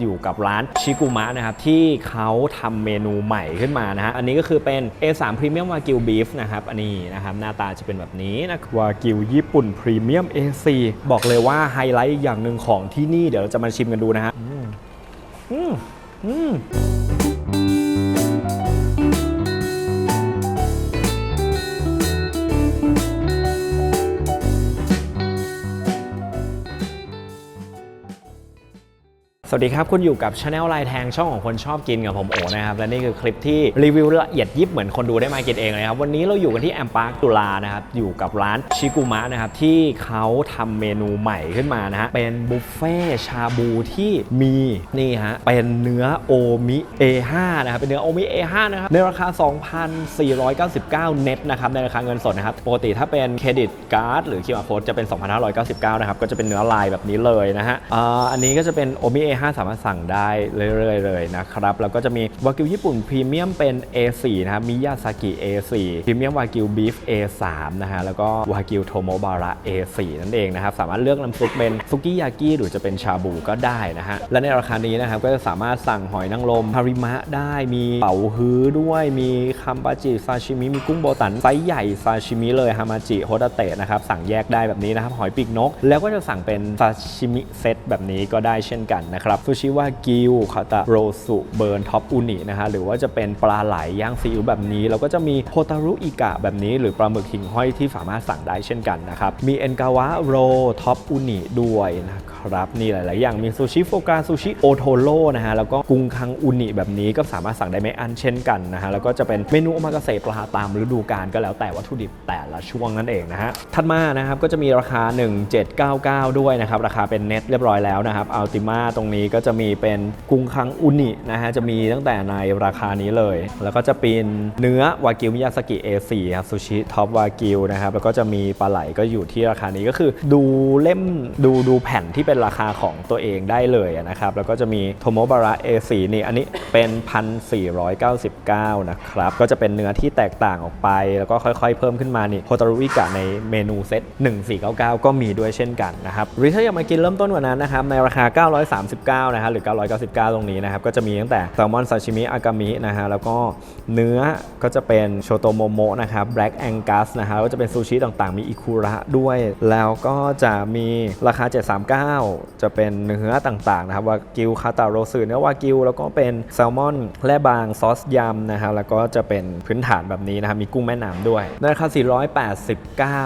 อยู่กับร้านชิกุมะนะครับที่เขาทำเมนูใหม่ขึ้นมานะฮะอันนี้ก็คือเป็น A3 Premium Wagyu Beef นะครับอันนี้นะครับหน้าตาจะเป็นแบบนี้นะวากิวญี่ปุ่นพรีเมียม A4 บอกเลยว่าไฮไลท์อีกอย่างหนึ่งของที่นี่เดี๋ยวเราจะมาชิมกันดูนะฮะอืมอืม สวัสดีครับ คุณอยู่กับช anel ลายแทงช่องของคนชอบกินกับผมโอนะครับ และนี่คือคลิปที่รีวิวละเอียดยิบเหมือนคนดูได้มากินเองเลยครับ วันนี้เราอยู่กันที่แอมปาร์คตุลานะครับ อยู่กับร้านชิกุมะนะครับ ที่เขาทำเมนูใหม่ขึ้นมานะฮะ เป็นบุฟเฟ่ชาบูที่มีนี่ฮะ เป็นเนื้อโอมิ A5 นะครับ เป็นเนื้อโอมิ A5 นะครับ ในราคา 2,499 เน็ตนะครับ ในราคาเงินสดนะครับ ปกติถ้าเป็นเครดิตการ์ดหรือ QR code จะเป็น 2,599 นะครับ ก็จะเป็นเนื้อลายแบบนี้เลยนะฮะอ,อันนี้ก็จะเป็นโอมิ A5 สามารถสั่งได้เรื่อยๆเลยนะครับแล้วก็จะมีวากิวญี่ปุ่นพรีเมียมเป็น A4 นะครับมิยาซากิ A4 พรีเมียมวากิวบีฟ A3 นะฮะแล้วก็วากิวโทโมบาระ A4 นั่นเองนะครับสามารถเลือกน้ำซุปเป็นซุกิยากิหรือจะเป็นชาบูก็ได้นะฮะและในราคานี้นะครับก็จะสามารถสั่งหอยนางรมฮาริมะได้มีเป๋าฮื้อด้วยมีคัมปาจิซาชิมิมีกุ้งโบตันไซส์ใหญ่ซาชิมิเลยฮามาจิโฮตาเตะนะครับสั่งแยกได้แบบนี้นะครับหอยปีกนก แล้วก็จะสั่งเป็นซาชิมิเซตแบบนี้ก็ได้เช่นกันนะครับซูชิวากิวคาตาโรสุเบิร์นท็อปอุนินะฮะหรือว่าจะเป็นปลาไหลย่างซีอิ๊วแบบนี้แล้วก็จะมีโฮตารุอิกะแบบนี้ หรือปลาหมึกหิ่งห้อยที่สามารถสั่งได้เช่นกันนะครับมีเอ็นกาวะโรท็อปอุนิด้วยนะครับนี่หลาย ๆ อย่างมีซูชิโฟกาซูชิโอโทโร่นะฮะแล้วก็กุ้งคังอุนิแบบนี้ก็สามารถสั่งได้ไม่อันเช่นกันนะฮะแล้วก็จะเป็นเมนูโอมากาเสะปลาตามฤดูกาลก็แล้วแต่วัตถุดิบแต่ละช่วงนั่นเองนะฮะถัดมานะครับก็จะมีราคา 1799 ด้วยนะครับราคาเป็นเน็ตเรียบร้อยแล้วนะครับอัลติมาตรงนี้ก็จะมีเป็นกุ้งคังอุนินะฮะจะมีตั้งแต่ในราคานี้เลย แล้วก็จะเป็นเนื้อวากิวมิยาสกิ A4 ครับซูชิท็อปวากิวนะครับแล้วก็จะมีปลาไหลก็อยู่ที่ราคานี้ก็คือ ดูเล่มดูดูแผ่นที่เป็นราคาของตัวเองได้เลยนะครับแล้วก็จะมีโทโมบาระ A4 นี่อันนี้เป็น 1,499 นะครับก็จะเป็นเนื้อที่แตกต่างออกไป แล้วก็ค่อยๆ เพิ่มขึ้นมานี่โฮตารุอิกะในเมนูเซต1499 ก็มีด้วยเช่นกันนะครับรือถ้าอยากมากินเริ่มต้นกว่านั้นนะครับในราคา 939 9นะฮะหรือ 999 ตรงนี้นะครับก็จะมีตั้งแต่แซลมอนซาชิมิอากามินะฮะแล้วก็เนื้อก็จะเป็นโชโตโมโมะนะครับแบล็กแองกัสนะฮะก็จะเป็นซูชิต่างๆ มีอิคุระด้วย แล้วก็จะมีราคา 739 จะเป็นเนื้อต่างๆนะครับวากิวคาตาโรสึเนื้อวากิวแล้วก็เป็นแซลมอนแร่บางซอสยำนะฮะแล้วก็จะเป็นพื้นฐานแบบนี้นะครับมีกุ้งแม่น้ำด้วยในราคา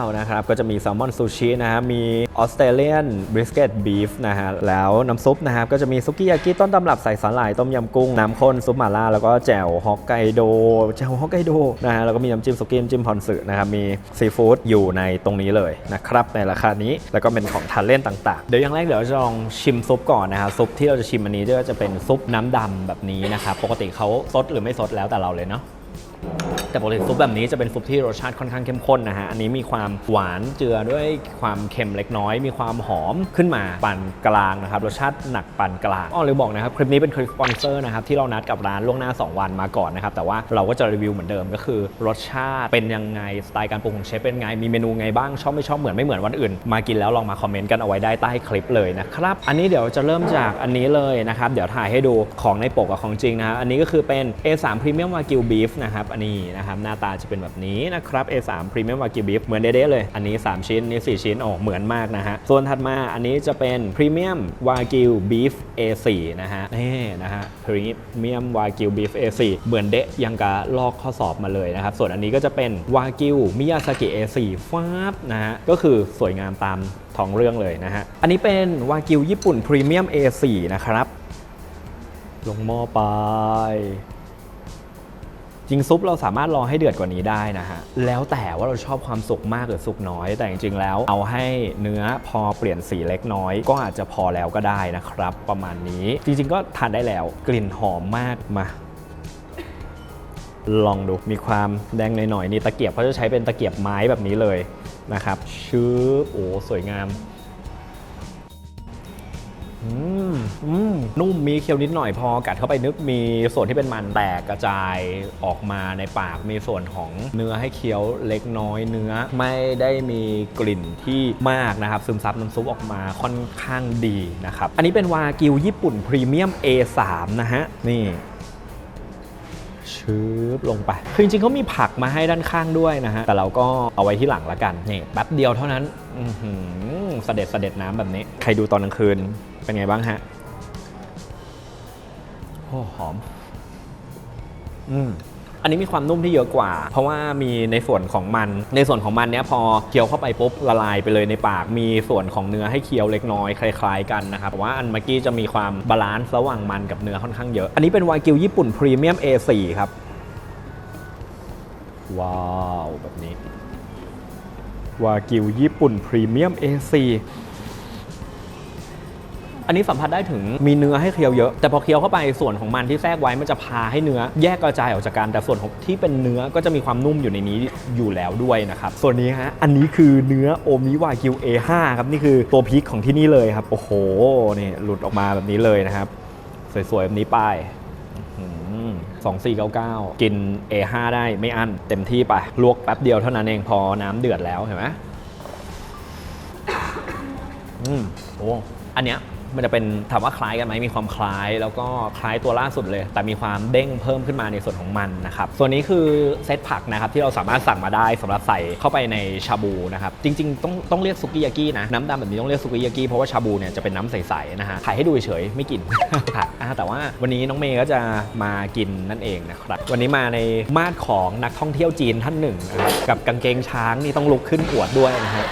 489 นะครับก็จะมีแซลมอนซูชินะฮะมีออสเตรเลียนบริสเกตบีฟนะฮะแล้วน้ำซุปนะครับก็จะมีซุกิยากิต้นตำรับใส่สาหร่ายต้มยำกุ้งน้ำข้นซุปหม่าล่าแล้วก็แจ่วฮอกไกโดแจ่วฮอกไกโดนะฮะแล้วก็มีน้ำจิ้มซุกี้น้ำจิ้มพอนสึนะครับมีซีฟู้ดอยู่ในตรงนี้เลยนะครับในราคานี้แล้วก็เป็นของทานเล่นต่างๆ เดี๋ยวอย่างแรกเดี๋ยวจะลองชิมซุปก่อนนะครับซุปที่เราจะชิมอันนี้ก็จะเป็นซุปน้ำดำแบบนี้นะครับปกติเขาซดหรือไม่ซดแล้วแต่เราเลยเนาะ แต่ปกติซุปแบบนี้จะเป็นซุปที่รสชาติค่อนข้างเข้มข้นนะฮะ อันนี้มีความหวานเจือด้วยความเค็มเล็กน้อย มีความหอมขึ้นมาปานกลางนะครับ รสชาติหนักปานกลางอ๋อหรือบอกนะครับ คลิปนี้เป็นคลิปสปอนเซอร์นะครับ ที่เรานัดกับร้านล่วงหน้า 2 วันมาก่อนนะครับ แต่ว่าเราก็จะรีวิวเหมือนเดิมก็คือ รสชาติเป็นยังไง สไตล์การปรุงของเชฟเป็นไง มีเมนูไงบ้าง ชอบไม่ชอบเหมือนไม่เหมือนวันอื่น มากินแล้วลองมาคอมเมนต์กันเอาไว้ได้ใต้คลิปเลยนะครับ อันนี้เดี๋ยวจะเริ่มจากอันนี้เลยนะครับ เดี๋ยวถ่ายให้ดูของในปกกับของจริงนะฮะอันนี้ก็คือเป็น A3 Premium Wagyu Beef นะครับอันนี้นะครับหน้าตาจะเป็นแบบนี้นะครับ A3 Premium Wagyu Beef เหมือนเด้ๆเลย อันนี้ 3 ชิ้นนี้ 4 ชิ้นโอ้เหมือนมากนะฮะ ส่วนถัดมาอันนี้จะเป็น Premium Wagyu Beef A4 นะฮะนี่นะฮะ Premium Wagyu Beef A4 เหมือนเดะยังกะลอกข้อสอบมาเลยนะครับ ส่วนอันนี้ก็จะเป็น Wagyu Miyazaki A4 ฟาบนะฮะก็คือสวยงามตามท้องเรื่องเลยนะฮะ อันนี้เป็น Wagyu ญี่ปุ่น Premium A4 นะครับ ลงหม้อไป จริงซุปเราสามารถรอให้เดือดกว่านี้ได้นะฮะ แล้วแต่ว่าเราชอบความสุกมากหรือสุกน้อย แต่จริงๆแล้วเอาให้เนื้อพอเปลี่ยนสีเล็กน้อย ก็อาจจะพอแล้วก็ได้นะครับ ประมาณนี้จริงๆก็ทานได้แล้ว กลิ่นหอมมากมาลองดูมีความแดงหน่อยๆนี่ตะเกียบเขาจะใช้เป็นตะเกียบไม้แบบนี้เลยนะครับชื้อโอ้สวยงาม อืมอืมนุ่มมีเคี้ยวนิดหน่อยพอกัดเข้าไปนึกมีส่วนที่เป็นมันแตกกระจายออกมาในปากมีส่วนของเนื้อให้เคี้ยวเล็กน้อยเนื้อ ไม่ได้มีกลิ่นที่มากนะครับ ซึมซับน้ำซุปออกมาค่อนข้างดีนะครับ อันนี้เป็นวากิวญี่ปุ่นพรีเมียม A3 นะฮะนี่ ชืบลงไป คือจริงๆเขามีผักมาให้ด้านข้างด้วยนะฮะ แต่เราก็เอาไว้ที่หลังละกันนี่แป๊บเดียวเท่านั้นอือหือเสด็จเสด็จน้ำแบบนี้ ใครดูตอนกลางคืนเป็นไงบ้างฮะโอ้หอม อืม อันนี้มีความนุ่มที่เยอะกว่า เพราะว่ามีในส่วนของมัน ในส่วนของมันเนี้ยพอเคี้ยวเข้าไปปุ๊บละลายไปเลยในปาก มีส่วนของเนื้อให้เคี้ยวเล็กน้อยคล้ายๆกันนะครับแต่ว่าอันเมื่อกี้จะมีความบาลานซ์ระหว่างมันกับเนื้อค่อนข้างเยอะ อันนี้เป็นวากิวญี่ปุ่นพรีเมียม A4 ครับ ว้าว แบบนี้ วากิวญี่ปุ่นพรีเมียม A4 อันนี้สัมผัสได้ถึงมีเนื้อให้เคี้ยวเยอะ แต่พอเคี้ยวเข้าไปส่วนของมันที่แทรกไว้มันจะพาให้เนื้อ แยกกระจายออกจากกันแต่ส่วนของที่เป็นเนื้อก็จะมีความนุ่มอยู่ในนี้อยู่แล้วด้วยนะครับส่วนนี้ฮะอันนี้คือเนื้อโอมิวากิว A5 ครับนี่คือตัวพีคของที่นี่เลยครับโอ้โหนี่หลุดออกมาแบบนี้เลยนะครับ สวยๆแบบนี้ไป้ายสองสี่เก้าเก้ากิน A5 ได้ไม่อั้นเต็มที่ไปลวกแป๊บเดียวเท่านั้นเองพอน้ำเดือดแล้วเห็นไหมอืมโอ้อันเนี้ย มันจะเป็นถามว่าคล้ายกันไหมมีความคล้าย แล้วก็คล้ายตัวล่าสุดเลย แต่มีความเด้งเพิ่มขึ้นมาในส่วนของมันนะครับส่วนนี้คือเซตผักนะครับที่เราสามารถสั่งมาได้สำหรับใส่เข้าไปในชาบูนะครับจริงๆ ต้องต้องเรียกซุกิยากินะน้ำดำแบบนี้ต้องเรียกซุกิยากิเพราะว่าชาบูเนี่ยจะเป็นน้ำใสๆนะฮะถ่ายให้ดูเฉยๆไม่กินผักแต่ว่าวันนี้น้องเมย์ก็จะมากินนั่นเองนะครับวันนี้มาในมาดของนักท่องเที่ยวจีนท่านหนึ่งนะครับกับกางเกงช้างนี่ต้องลุกขึ้นอวดด้วยนะฮะ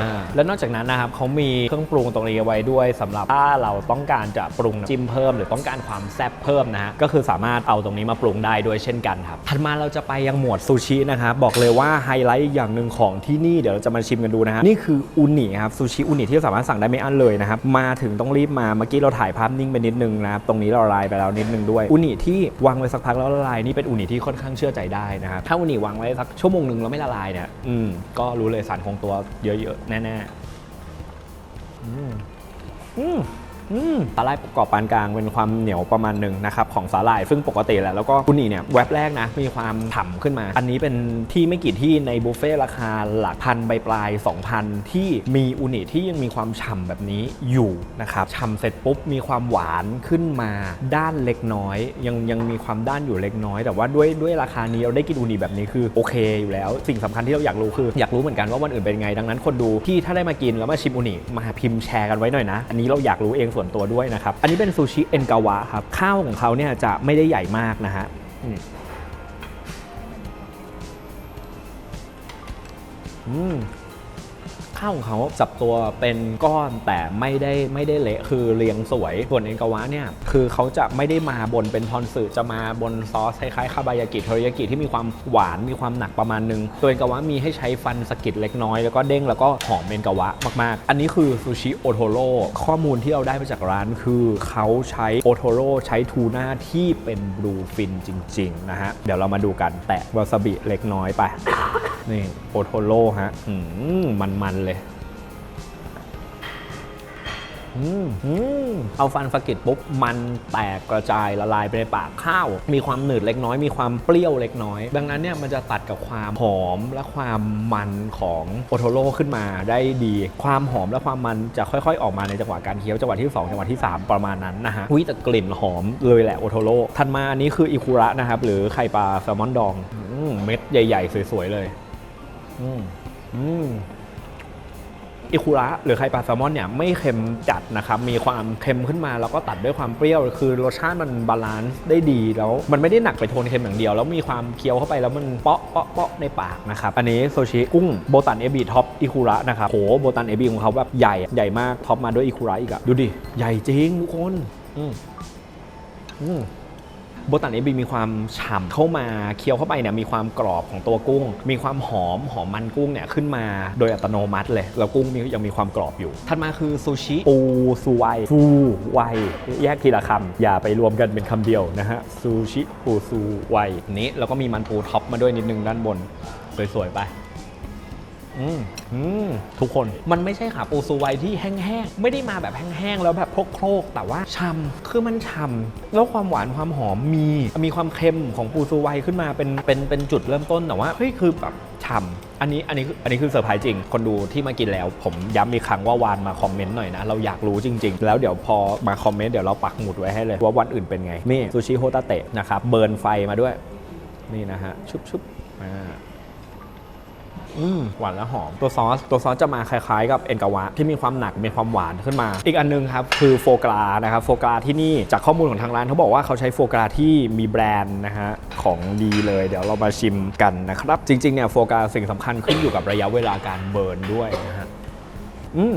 อ่าแล้วนอกจากนั้นนะครับเขามีเครื่องปรุงตรงนี้เอาไว้ด้วยสำหรับถ้าเราต้องการจะปรุงน้ำจิ้มเพิ่ม หรือต้องการความแซ่บเพิ่มนะฮะก็คือสามารถเอาตรงนี้มาปรุงได้ด้วยเช่นกันครับถัดมาเราจะไปยังหมวดซูชินะครับบอกเลยว่าไฮไลท์อีกอย่างหนึ่งของที่นี่เดี๋ยวเราจะมาชิมกันดูนะฮะนี่คืออุนิครับซูชิอุนิที่สามารถสั่งได้ไม่อั้นเลยนะครับมาถึงต้องรีบมาเมื่อกี้เราถ่ายภาพนิ่งไปนิดนึงนะครับตรงนี้เราละลายไปแล้วนิดนึงด้วยอุนิที่วางไว้สักพักแล้วละลายนี่เป็นอุนิที่ค่อนข้างเชื่อใจได้นะครับถ้าอุนิวางไว้สักชั่วโมงหนึ่งแล้วไม่ละลายเนี่ยอืมก็รู้เลยสารคงตัวเยอะๆแน่ๆอืมอืม สาหร่ายประกอบปานกลางเป็นความเหนียวประมาณหนึ่งนะครับของสาหร่ายซึ่งปกติแหละแล้วก็คุนี่เนี่ยแวบแรกนะมีความฉ่ำขึ้นมา อันนี้เป็นที่ไม่กี่ที่ในบุฟเฟ่ราคาหลักพันใบปลาย2,000 ที่มีอุนิที่ยังมีความฉ่ำแบบนี้อยู่นะครับฉ่ำเสร็จปุ๊บมีความหวานขึ้นมาด้านเล็กน้อย ยังยังมีความด้านอยู่เล็กน้อย แต่ว่าด้วยด้วยราคานี้เราได้กินอุนิแบบนี้คือโอเคอยู่แล้ว สิ่งสำคัญที่เราอยากรู้คือ อยากรู้เหมือนกันว่าวันอื่นเป็นไงดังนั้นคนดูที่ถ้าได้มากินแล้วมาชิมอุนิมาพิมพ์แชร์กันไว้หน่อยนะ อันนี้เราอยากรู้เองส่วนตัวด้วยนะครับ อันนี้เป็นซูชิเอ็นกาวะครับ ข้าวของเขาเนี่ยจะไม่ได้ใหญ่มากนะฮะอืมอืม ข้าวของเขาจับตัวเป็นก้อนแต่ไม่ได้ไม่ได้เละคือเรียงสวยส่วนเอ็นกาวะเนี่ยคือเขาจะไม่ได้มาบนเป็นทอนสึจะมาบนซอสคล้ายๆคาบายากิโทริยากิที่มีความหวานมีความหนักประมาณนึงตัวเอ็นกาวะมีให้ใช้ฟันสกิดเล็กน้อยแล้วก็เด้งแล้วก็หอมเอ็นกาวะมากๆ อันนี้คือซูชิโอโทโร่ข้อมูลที่เราได้มาจากร้านคือเขาใช้โอโทโร่ใช้ทูน่าที่เป็นบลูฟินจริงๆนะฮะเดี๋ยวเรามาดูกันแตะวาซาบิเล็กน้อยไปนี่โอโทโร่ฮะอืมมันๆเลยอืมอื เอาฟันสกิดปุ๊บ มันแตกกระจายละลายไปในปากข้าว มีความหนืดเล็กน้อย มีความเปรี้ยวเล็กน้อย ดังนั้นเนี่ยมันจะตัดกับความหอมและความมันของโอโทโร่ขึ้นมาได้ดี ความหอมและความมันจะค่อยๆ ออกมาในจังหวะการเคี้ยวจังหวะที่ 2 จังหวะที่ 3 ประมาณนั้นนะฮะวิแต่กลิ่นหอมเลยแหละโอโทโร่ถัดมาอันนี้คืออิคุระนะครับหรือไข่ปลาแซลมอนดองอเม็ดใหญ่ ๆ สวยๆเลย อืมอืม อิคุระหรือไข่ปลาแซลมอนเนี่ยไม่เค็มจัดนะครับมีความเค็มขึ้นมาแล้วก็ตัดด้วยความเปรี้ยว คือรสชาติมันบาลานซ์ได้ดีแล้วมันไม่ได้หนักไปโทนเค็มอย่างเดียว แล้วมีความเคี้ยวเข้าไปแล้วมันเปาะเปาะเปาะในปากนะครับอันนี้โซชิกุ้งโบตันเอบีท็อปอิคุระนะครับโหโบตันเอบีของเขาแบบใหญ่ใหญ่มากท็อปมาด้วยอิคุระอีกอะดูดิใหญ่จริงทุกคนอืมอืม โบตันเอบีมีความฉ่ำเข้ามาเคี้ยวเข้าไปเนี่ยมีความกรอบของตัวกุ้ง มีความหอมหอมมันกุ้งเนี่ยขึ้นมาโดยอัตโนมัติเลย แล้วกุ้งมียังมีความกรอบอยู่ ถัดมาคือซูชิปูซูไวฟูไวแยกทีละคำอย่าไปรวมกันเป็นคำเดียวนะฮะซูชิปูซูไวนี้แล้วก็มีมันปูท็อปมาด้วยนิดนึงด้านบนสวยๆไป ออืมอืมทุกคนมันไม่ใช่ขาปูซูไวที่แห้งๆ ไม่ได้มาแบบแห้งๆ แล้วแบบโครกๆ แต่ว่าช่ำคือมันช่ำแล้วความหวานความหอมมี มีความเค็มของปูซูไวขึ้นมาเป็นเป็นเป็นจุดเริ่มต้นแต่ว่าเฮ้ยคือแบบฉ่ำอันนี้อันนี้คืออันนี้คือเซอร์ไพรส์จริง คนดูที่มากินแล้ว ผมย้ำอีกครั้งว่าวานมาคอมเมนต์หน่อยนะ เราอยากรู้จริง ๆ แล้วเดี๋ยวพอมาคอมเมนต์เดี๋ยวเราปักหมุดไว้ให้เลย ว่าวันอื่นเป็นไง นี่ซูชิโฮตาเตะนะครับเบิร์นไฟมาด้วย นี่นะฮะชุบชุบอ่าอืม หวานและหอม ตัวซอส ตัวซอสจะมาคล้ายๆ กับเอ็นกาวะที่มีความหนักมีความหวานขึ้นมา อีกอันนึงครับคือโฟกรานะครับโฟกราที่นี่จากข้อมูลของทางร้านเขาบอกว่าเขาใช้โฟกราที่มีแบรนด์นะฮะของดีเลยเดี๋ยวเรามาชิมกันนะครับ จริงๆเนี่ยโฟกราสิ่งสำคัญขึ้นอยู่กับระยะเวลาการเบิร์นด้วยนะฮะอืม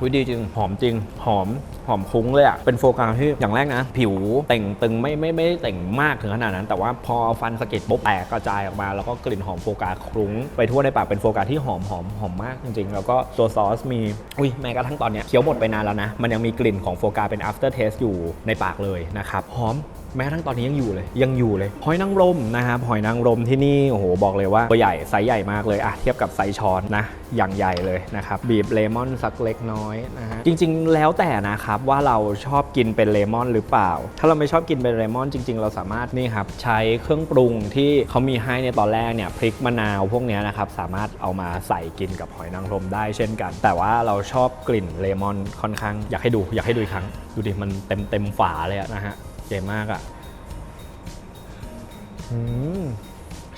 คุยดีจริง หอมจริง หอม หอมคุ้งเลยอะ่ะ เป็นโฟกัสที่อย่างแรกนะ ผิวเต่งตึงไม่ไม่ไม่ได้เต่งมากถึงขนาดนั้น แต่ว่าพอฟันสะเก็ดปุ๊บแตกกระจายออกมา แล้วก็กลิ่นหอมโฟกัสคลุ้ง ไปทั่วในปากเป็นโฟกัสที่หอมหอมหอมมากจริงๆ แล้วก็ตัวซอสมี อุ้ยแม้กระทั่งตอนเนี้ยเคี้ยวหมดไปนานแล้วนะ มันยังมีกลิ่นของโฟกัสเป็น after taste อยู่ในปากเลยนะครับ หอม แม้กระทั่งตอนนี้ยังอยู่เลยยังอยู่เลยหอยนางรมนะครับหอยนางรมที่นี่โอ้โหบอกเลยว่าตัวใหญ่ไซส์ใหญ่มากเลยอะเทียบกับไซส์ช้อนนะอย่างใหญ่เลยนะครับบีบเลมอนสักเล็กน้อยนะฮะจริง ๆ แล้วแต่นะครับว่าเราชอบกินเป็นเลมอนหรือเปล่า ถ้าเราไม่ชอบกินเป็นเลมอนจริง ๆ เราสามารถนี่ครับใช้เครื่องปรุงที่เขามีให้ในตอนแรกเนี่ยพริกมะนาวพวกนี้นะครับสามารถเอามาใส่กินกับหอยนางรมได้เช่นกัน แต่ว่าเราชอบกลิ่นเลมอนค่อนข้างอยากให้ดูอยากให้ดูอีกครั้งดูดิมันเต็มเต็มฝาเลยนะฮะ ใจ๋งมากอะ่ะอืม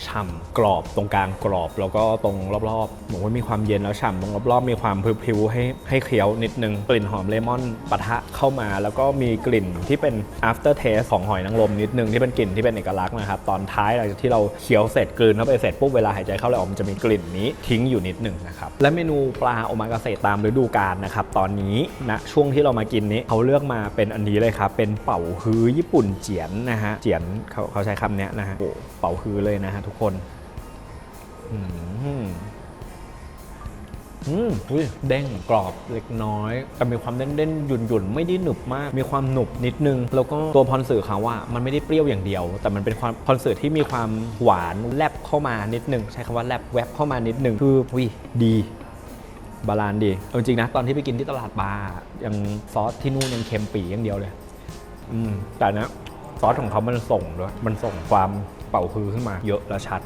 ฉ่ำกรอบตรงกลางกรอบ แล้วก็ตรงรอบๆบอกว่ามีความเย็นแล้วฉ่ำตรงรอบๆ มีความพริ้วๆให้ให้เคี้ยวนิดนึง กลิ่นหอมเลมอนปะทะเข้ามา แล้วก็มีกลิ่นที่เป็น after taste ของหอยนางรมนิดนึงที่เป็นกลิ่นที่เป็นเอกลักษณ์นะครับ ตอนท้ายหลังจากที่เราเคี้ยวเสร็จกลืนเข้าไปเสร็จปุ๊บเวลาหายใจเข้าและออกมันจะมีกลิ่นนี้ทิ้งอยู่นิดนึงนะครับและเมนูปลาโอมากาเสะตามฤดูกาลนะครับตอนนี้ณช่วงที่เรามากินนี้เขาเลือกมาเป็นอันนี้เลยครับเป็นเป่าฮื้อญี่ปุ่นเจียนนะฮะเจียนเขาเขาใช้คำเนี้ยนะฮะโอ้เป่าฮื้อเลยนะฮะทุกคน อืมอืมอุ้ยเด้งกรอบเล็กน้อย แต่มีความเด้นเด้นหยุ่นหยุ่นๆไม่ได้หนึบมาก มีความหนุบนิดนึง แล้วก็ตัวพรสื่อเขาว่ามันไม่ได้เปรี้ยวอย่างเดียว แต่มันเป็นความพรสื่อที่มีความหวานแลบเข้ามานิดนึง ใช้คำว่าแลบแวบเข้ามานิดนึง คืออุ้ยดี บาลานซ์ดีเอาจริงๆนะ ตอนที่ไปกินที่ตลาดปลายังซอสที่นู่นยังเค็มปีอย่างเดียวเลย อืมแต่เนะซอสของเขามันส่งด้วย มันส่งความ เป่าคือขึ้นมาเยอะและชัด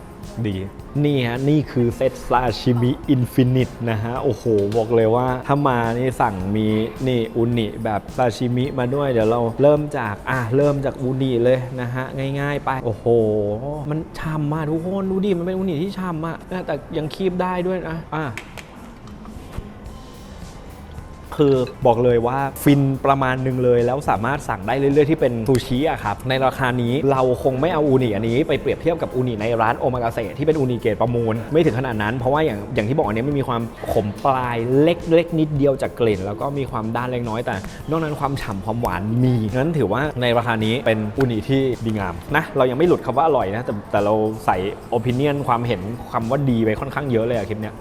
ดี นี่ฮะ นี่คือเซตซาชิมิอินฟินิตนะฮะ โอ้โห บอกเลยว่าถ้ามานี่สั่งมีนี่อุนิแบบซาชิมิมาด้วย เดี๋ยวเราเริ่มจากอะเริ่มจากอุนิเลยนะฮะ ง่ายๆไป โอ้โห มันช่ำมากทุกคน ดูดิ มันเป็นอุนิที่ช่ำมากแต่ยังคีบได้ด้วยนะอะ คือบอกเลยว่าฟินประมาณหนึงเลย แล้วสามารถสั่งได้เรื่อย ๆ ที่เป็นซูชิอะครับในราคานี้เราคงไม่เอาอูนิอันนี้ไปเปรียบเทียบกับอูนิในร้านโอมากาเสะที่เป็นอูนิเกรดประมูล ไม่ถึงขนาดนั้นเพราะว่าอย่างอย่างที่บอกอันนี้ไม่มีความขมปลายเล็กๆนิดเดียวจากกลิ่น แล้วก็มีความด้านเล็กน้อยแต่นอกนั้นความฉ่ำความหวานมีนั้นถือว่าในราคานี้เป็นอูนิที่ดีงามนะเรายังไม่หลุดคำว่าอร่อยนะแต่แต่เราใส่โอปิเนียนความเห็นคำว่าดีไปค่อนข้างเยอะเลยอะคลิปเนี้ย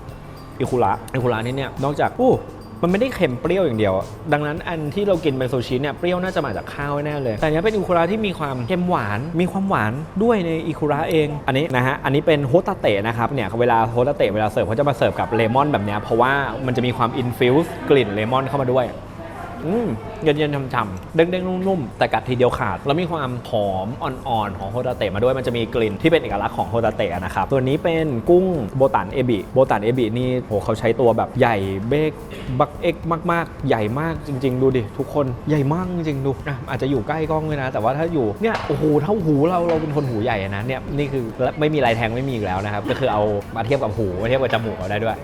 อิคุระอิคุระนี่เนี่ยนอกจากอู้ มันไม่ได้เค็มเปรี้ยวอย่างเดียว ดังนั้นอันที่เรากินเป็นซูชิเนี่ยเปรี้ยวน่าจะมาจากข้าวแน่เลย แต่นเนี้ยเป็นอิคุระที่มีความเค็มหวาน มีความหวานด้วยในอิคุระเอง อันนี้นะฮะ อันนี้เป็นโฮตาเตะนะครับ เนี่ยเวลาโฮตาเตะเวลาเสิร์ฟเขาจะมาเสิร์ฟกับเลมอนแบบเนี้ยเพราะว่ามันจะมีความอินฟิวส์กลิ่นเลมอนเข้ามาด้วย อืมเย็นๆฉ่ำๆเด้งๆนุ่มๆแต่กัดทีเดียวขาด แล้วมีความหอมอ่อนๆของโฮตาเตะมาด้วยมันจะมีกลิ่นที่เป็นเอกลักษณ์ของโฮตาเตะนะครับตัวนี้เป็นกุ้งโบตันเอบิโบตันเอบินี่โหเขาใช้ตัวแบบใหญ่เบกบักเอ็กมากๆ ใหญ่มากจริง ๆ ดูดิทุกคนใหญ่มากจริงๆดูอะอาจจะอยู่ใกล้กล้องเลยนะ แต่ว่าถ้าอยู่เนี่ยโอ้โหเท่าหูเราเราเป็นคนหูใหญ่นะเนี่ยนี่คือไม่มีลายแทงไม่มีอีกแล้วนะครับก็คือเอามาเทียบกับหูมาเทียบกับจมูกเอาได้ด้วย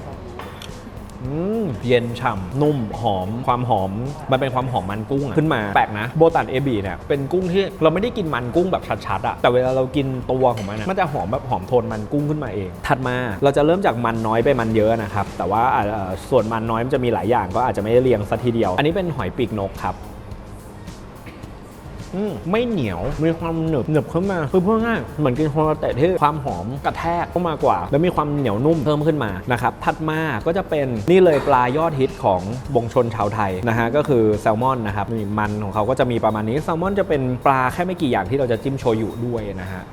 เย็นฉ่ำนุ่มหอม ความหอม มันเป็นความหอมมันกุ้งอะขึ้นมาแปลกนะโบตันเอบีเนี่ยเป็นกุ้งที่เราไม่ได้กินมันกุ้งแบบชัดๆอะแต่เวลาเรากินตัวของมันอะมันจะหอมแบบหอมโทนมันกุ้งขึ้นมาเอง ถัดมาเราจะเริ่มจากมันน้อยไปมันเยอะนะครับแต่ว่าอ่าเอ่อส่วนมันน้อยมันจะมีหลายอย่างก็อาจจะไม่ได้เรียงสัทีเดียว อันนี้เป็นหอยปีกนกครับ อืมไม่เหนียวมีความหนึบหนึบขึ้นมาคือเพื่อง่ายเหมือนกินโฮลาเตะที่ความหอมกระแทกเข้ามากว่า แล้วมีความเหนียวนุ่มเพิ่มขึ้นมานะครับถัดมาก็จะเป็นนี่เลยปลายอดฮิตของบงชนชาวไทยนะฮะก็คือแซลมอนนะครับนี่มันของเขาก็จะมีประมาณนี้แซลมอนจะเป็นปลาแค่ไม่กี่อย่างที่เราจะจิ้มโชยุด้วยนะฮะ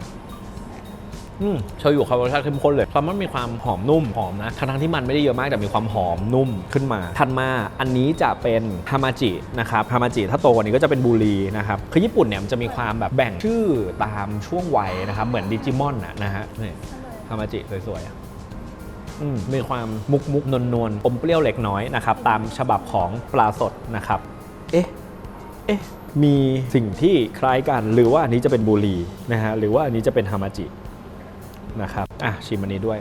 โชยุเขารสชาติเข้มข้นเลยแซลมอนมีความหอมนุ่มหอมนะทั้งที่มันไม่ได้เยอะมากแต่มีความหอมนุ่มขึ้นมาถัดมาอันนี้จะเป็นฮามาจินะครับฮามาจิถ้าโตกว่านี้ก็จะเป็นบูรีนะครับคือญี่ปุ่นเนี่ยมันจะมีความแบบแบ่งชื่อตามช่วงวัยนะครับเหมือนดิจิมอนอะนะฮะนี่ฮามาจิสวยๆมมีความมุกมุกนวลนวลอมเปรี้ยวเล็กน้อยนะครับตามฉบับของปลาสดนะครับ เอ๊ะ เอ๊ะ มีสิ่งที่คล้ายกัน หรือว่าอันนี้จะเป็นบูรีนะฮะหรือว่าอันนี้จะเป็นฮามาจิ นะครับอะชิมอันนี้ด้วย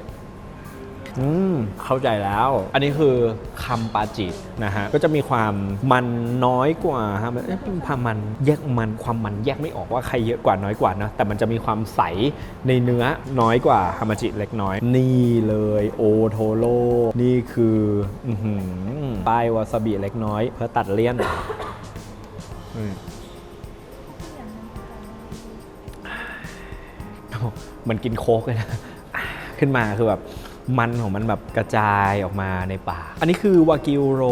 อืมเข้าใจแล้ว อันนี้คือคำปาจินะฮะก็จะมีความมันน้อยกว่าฮะเอ๊ะเป็นความมันแยกมันความมันแยกไม่ออกว่าใครเยอะกว่าน้อยกว่านะแต่มันจะมีความใสในเนื้อน้อยกว่าฮามาจิเล็กน้อย นี่เลยโอโทโร่นี่คืออื้อหือป้ายวาซาบิเล็กน้อย เพื่อตัดเลี่ยน เหมือนกินโค้กเลยนะขึ้นมาคือแบบมันของมันแบบกระจายออกมาในปาก อันนี้คือวากิวโร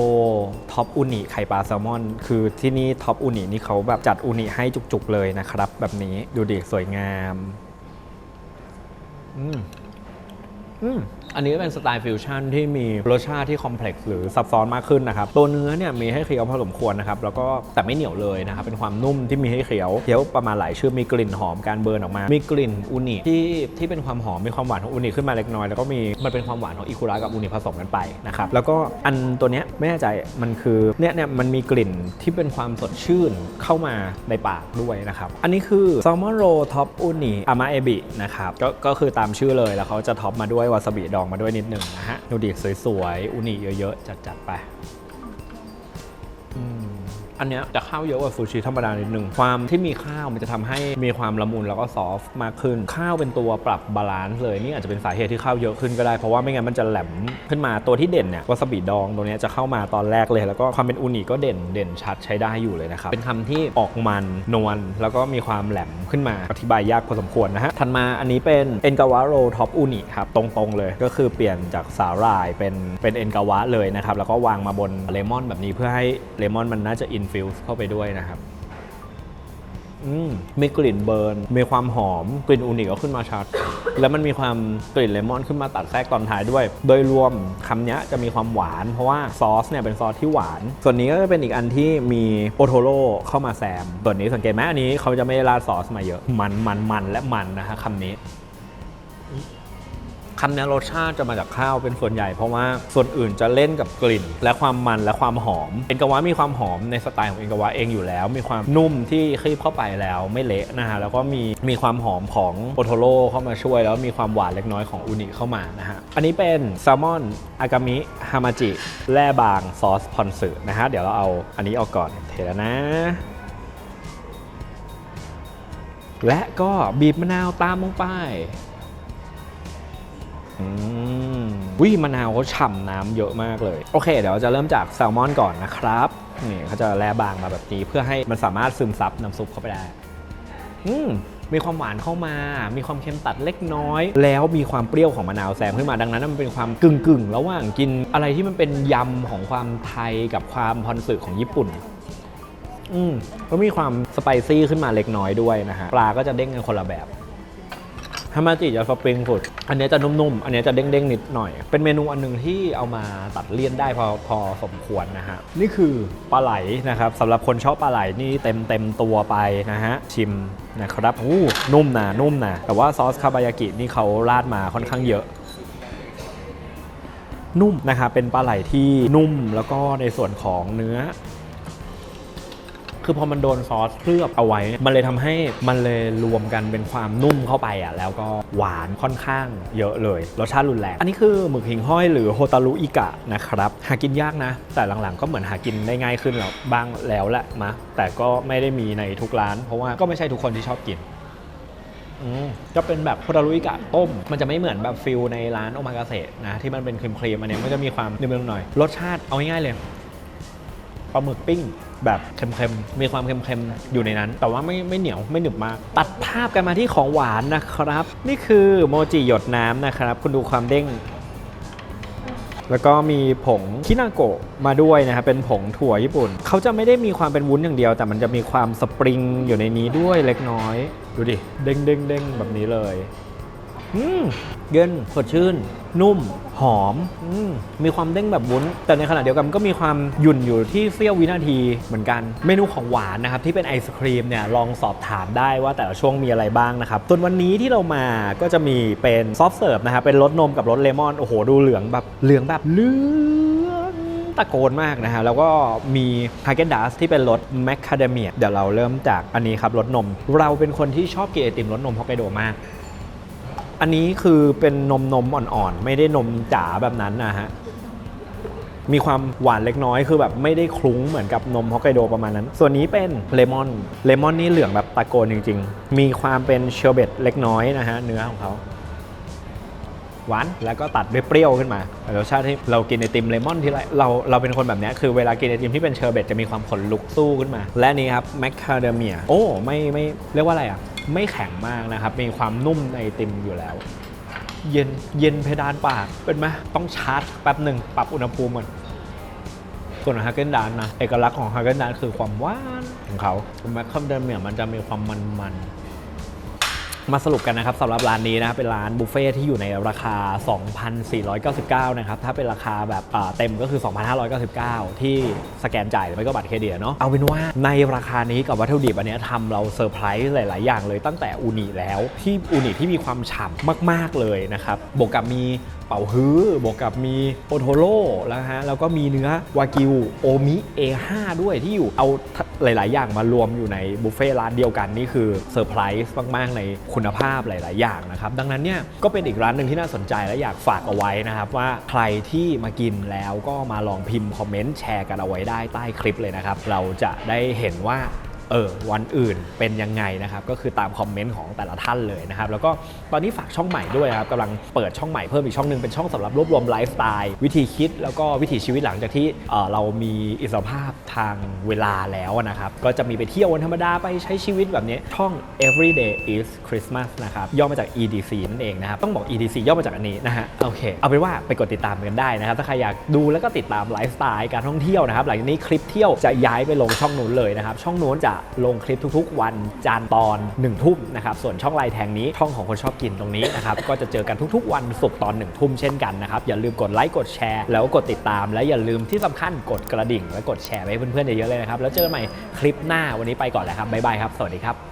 ท็อปอุนิไข่ปลาแซลมอน คือที่นี่ท็อปอุนินี่เขาแบบจัดอุนิให้จุกๆเลยนะครับ แบบนี้ดูดิสวยงาม อืมอืม อันนี้ก็เป็นสไตล์ฟิวชั่นที่มีรสชาติที่คอมเพล็กซ์หรือซับซ้อนมากขึ้นนะครับ ตัวเนื้อเนี่ยมีให้เคี้ยวพอสมควรนะครับ แล้วก็แต่ไม่เหนียวเลยนะครับ เป็นความนุ่มที่มีให้เคี้ยว เคี้ยวประมาณหลายชื่อ มีกลิ่นหอมการเบิร์นออกมา มีกลิ่นอูนิที่ที่เป็นความหอม มีความหวานของอูนิขึ้นมาเล็กน้อย แล้วก็มีมันเป็นความหวานของอิคุระกับอูนิผสมกันไปนะครับ แล้วก็อันตัวเนี้ยไม่แน่ใจมันคือเนี่ยเนี่ยมันมีกลิ่นที่เป็นความสดชื่นเข้ามาในปากด้วยนะครับ อันนี้คือแซลมอนโรท็อปอูนิอามาเอบินะครับ ก็ก็คือตามชื่อเลยแล้วเขาจะท็อปมาด้วยวาซาบิดองมาด้วยนิดหนึ่งนะฮะดูดิสวยๆอุนิเยอะๆจัดๆไป อันเนี้ยจะข้าวเยอะกว่าซูชิธรรมดานิดนึงความที่มีข้าวมันจะทำให้มีความละมุนแล้วก็ซอฟต์มากขึ้น ข้าวเป็นตัวปรับบาลานซ์เลยนี่อาจจะเป็นสาเหตุที่ข้าวเยอะขึ้นก็ได้เพราะว่าไม่งั้นมันจะแหลมขึ้นมาตัวที่เด่นเนี่ยวาซาบิดองตัวนี้จะเข้ามาตอนแรกเลยแล้วก็ความเป็นอูนิก็เด่นเด่นชัดใช้ได้อยู่เลยนะครับเป็นคำที่ออกมันนวลแล้วก็มีความแหลมขึ้นมาอธิบายยากพอสมควรนะฮะถัดมาอันนี้เป็นเอ็นกาวะโรท็อปอูนิครับตรงๆเลยก็คือเปลี่ยนจากสาหร่ายเป็นเป็นเอ็นกาวะเลยนะครับแล้วก็วางมาบนเลมอนแบบนี้เพื่อให้เลมอนมันน่าจะอินฟิวส์เข้าไปด้วยนะครับมมีกลิ่นเบิร์น มีความหอม กลิ่นอูนิก็ขึ้นมาชัด แล้วมันมีความกลิ่นเลมอนขึ้นมาตัดแทรกตอนท้ายด้วย โดยรวมคำนี้จะมีความหวาน เพราะว่าซอสเนี่ยเป็นซอสที่หวาน ส่วนนี้ก็จะเป็นอีกอันที่มีโอโทโร่เข้ามาแซม ส่วนนี้สังเกตไหมอันนี้เขาจะไม่ได้ราดซอสมาเยอะ มันมันมันและมันนะฮะคำนี้ คำนี้รสชาติจะมาจากข้าวเป็นส่วนใหญ่ เพราะว่าส่วนอื่นจะเล่นกับกลิ่น และความมันและความหอม เอ็นกาวะมีความหอมในสไตล์ของเอ็นกาวะเองอยู่แล้ว มีความนุ่มที่คลีบเข้าไปแล้วไม่เละนะฮะแล้วก็มีมีความหอมของโอโทโร่เข้ามาช่วย แล้วมีความหวานเล็กน้อยของอูนิเข้ามานะฮะอันนี้เป็นแซลมอนอากามิฮามาจิแร่บางซอสพอนสึนะฮะเดี๋ยวเราเอาอันนี้ออกก่อนเทแล้วนะและก็บีบมะนาวตามลงไป วิมะนาวเขาฉ่ำน้ำเยอะมากเลย โอเค เดี๋ยวเราจะเริ่มจากแซลมอนก่อนนะครับ นี่เขาจะแลบางมาแบบนี้ เพื่อให้มันสามารถซึมซับน้ำซุปเข้าไปได้ อืมมีความหวานเข้ามา มีความเค็มตัดเล็กน้อย แล้วมีความเปรี้ยวของมะนาวแซมขึ้นมา ดังนั้นมันเป็นความกึ่งกึ่งๆระหว่างกินอะไรที่มันเป็นยำของความไทยกับความพอนสึของญี่ปุ่น อืมก็มีความสไปซี่ขึ้นมาเล็กน้อยด้วยนะฮะ ปลาก็จะเด้งกันคนละแบบ ฮามาจิจะสปริงฟุด อันนี้จะนุ่มๆ อันนี้จะเด้งๆ นิดหน่อย เป็นเมนูอันหนึงที่เอามาตัดเลี่ยนได้พอพอสมควรนะฮะ นี่คือปลาไหลนะครับสำหรับคนชอบปลาไหลนี่เต็มเต็มตัวไปนะฮะ ชิมนะครับอู้นุ่มนะนุ่มนะแต่ว่าซอสคาบายากินี่เขาราดมาค่อนข้างเยอะนุ่มนะครับเป็นปลาไหลที่นุ่มแล้วก็ในส่วนของเนื้อ คือพอมันโดนซอสเคลือบเอาไว้ มันเลยทำให้มันเลยรวมกันเป็นความนุ่มเข้าไปอะแล้วก็หวานค่อนข้างเยอะเลยรสชาติรุนแรงอันนี้คือหมึกหิ่งห้อยหรือโฮตารุอิกะนะครับหากินยากนะ แต่หลังๆก็เหมือนหากินได้ง่ายขึ้นแล้วบ้างแล้วแหละมะแต่ก็ไม่ได้มีในทุกร้าน เพราะว่าก็ไม่ใช่ทุกคนที่ชอบกินอืมจะเป็นแบบโฮตารุอิกะต้ม มันจะไม่เหมือนแบบฟิลในร้านโอมากาเสะนะที่มันเป็นครีมๆอันนี้มันจะมีความนิ่มๆหน่อย รสชาติเอาง่ายๆเลยปลาหมึกปิ้ง แบบเค็มๆ มีความเค็มๆ อยู่ในนั้น แต่ว่าไม่ไม่เหนียวไม่หนึบมาก ตัดภาพกันมาที่ของหวานนะครับ นี่คือโมจิหยดน้ำนะครับ คุณดูความเด้ง แล้วก็มีผงคินาโกะมาด้วยนะครับ เป็นผงถั่วญี่ปุ่น เขาจะไม่ได้มีความเป็นวุ้นอย่างเดียว แต่มันจะมีความสปริงอยู่ในนี้ด้วยเล็กน้อย ดูดิ เด้งเด้งเด้งแบบนี้เลย อืมเย็นสดชื่น นุ่ม หอมอมมีความเด้งแบบวุ้น แต่ในขณะเดียวกันก็มีความหยุ่นอยู่ที่เสี้ยววินาทีเหมือนกัน เมนูของหวานนะครับที่เป็นไอศครีมเนี่ยลองสอบถามได้ว่าแต่ละช่วงมีอะไรบ้างนะครับส่วนวันนี้ที่เรามาก็จะมีเป็นซอฟต์เสิร์ฟนะครับเป็นรสนมกับรสเลมอนโอ้โหดูเหลืองแบบเหลืองแบบเหลืองตะโกนมากนะฮะ แล้วก็มีฮาเกนดัสที่เป็นรสแมคคาเดเมียเดี๋ยวเราเริ่มจากอันนี้ครับรสนม เราเป็นคนที่ชอบกินไอติมรสนมฮอกไกโดมาก อันนี้คือเป็นนมนมอ่อนๆ ไม่ได้นมจ๋าแบบนั้นนะฮะ มีความหวานเล็กน้อยคือแบบไม่ได้คลุ้งเหมือนกับนมฮอกไกโดประมาณนั้น ส่วนนี้เป็นเลมอน เลมอนนี่เหลืองแบบตะโกนจริง ๆ มีความเป็นเชอร์เบตเล็กน้อยนะฮะ เนื้อของเขาหวานแล้วก็ตัดด้วยเปรี้ยวขึ้นมารสชาติที่เรากินไอติมเลมอนที่ไรเราเราเป็นคนแบบนี้คือเวลากินไอติมที่เป็นเชอร์เบตจะมีความขนลุกสู้ขึ้นมา และนี่ครับแมคคาเดเมียโอ้ไม่ไม่เรียกว่าอะไรอะ ไม่แข็งมากนะครับ มีความนุ่มในติมอยู่แล้ว เย็นเย็นเพดานปากเป็นไหมต้องชาร์จแป๊บหนึ่งปรับอุณหภูมิก่อนส่วนฮาเกนดานนะ เอกลักษณ์ของฮาเกนดานคือความหวานของเขาแมคคาเดเมียมันจะมีความมันๆ มาสรุปกันนะครับสำหรับร้านนี้นะครับเป็นร้านบุฟเฟ่ที่อยู่ในราคา 2,499 นะครับ ถ้าเป็นราคาแบบเต็มก็คือ 2,599 ที่สแกนจ่ายไม่ก็บัตรเครดิตเนาะเอาเป็นว่าในราคานี้กับวัตถุดิบอันนี้ทำเราเซอร์ไพรส์หลาย ๆ อย่างเลยตั้งแต่อูนิแล้วที่อูนิที่มีความฉ่ำมาก ๆ เลยนะครับบวกกับมีเป่าฮื้อบวกกับมีโอโทโร่แล้วฮะแล้วก็มีเนื้อวากิวโอมิ A5 ด้วยที่อยู่เอาหลาย ๆ อย่างมารวมอยู่ในบุฟเฟ่ร้านเดียวกันนี่คือเซอร์ไพรส์มาก ๆ ในคุณภาพหลาย ๆ อย่างนะครับ ดังนั้นเนี่ยก็เป็นอีกร้านหนึ่งที่น่าสนใจและอยากฝากเอาไว้นะครับ ว่าใครที่มากินแล้วก็มาลองพิมพ์คอมเมนต์แชร์กันเอาไว้ได้ใต้คลิปเลยนะครับ เราจะได้เห็นว่า เออวันอื่นเป็นยังไงนะครับก็คือตามคอมเมนต์ของแต่ละท่านเลยนะครับแล้วก็ตอนนี้ฝากช่องใหม่ด้วยครับกำลังเปิดช่องใหม่เพิ่มอีกช่องหนึ่งเป็นช่องสำหรับรวบรวมไลฟ์สไตล์วิธีคิด แล้วก็วิถีชีวิตหลังจากที่เอ่อเรามีอิสรภาพทางเวลาแล้วนะครับก็จะมีไปเที่ยววันธรรมดาไปใช้ชีวิตแบบนี้ช่อง everyday is Christmas นะครับย่อมาจาก EDC นั่นเองนะครับต้องบอก EDC ย่อมาจากอันนี้นะฮะโอเคเอาเป็นว่าไปกดติดตามกันได้นะครับถ้าใครอยากดูแล้วก็ติดตามไลฟ์สไตล์การท่องเที่ยวนะครับหลังจากนี้คลิปเที่ยวจะย้ายไปลงช่องนู้นเลยนะครับช่องนู้นจะลงคลิปทุกๆ วันจันทร์ตอน1นึ่ทุ่มนะครับ ส่วนช่องไลน์แทงนี้ช่องของคนชอบกินตรงนี้นะครับ ก็จะเจอกันทุกๆ วันศุกร์ตอน1นึ่ทุ่มเช่นกันนะครับ อย่าลืมกดไลค์กดแชร์ แล้วก็กดติดตาม และอย่าลืมที่สำคัญกดกระดิ่ง และกดแชร์ไปให้เพื่อนๆเยอะๆเลยนะครับ แล้วเจอกันใหม่คลิปหน้าวันนี้ไปก่อนแล้วครับบ๊ายบายครับ สวัสดีครับ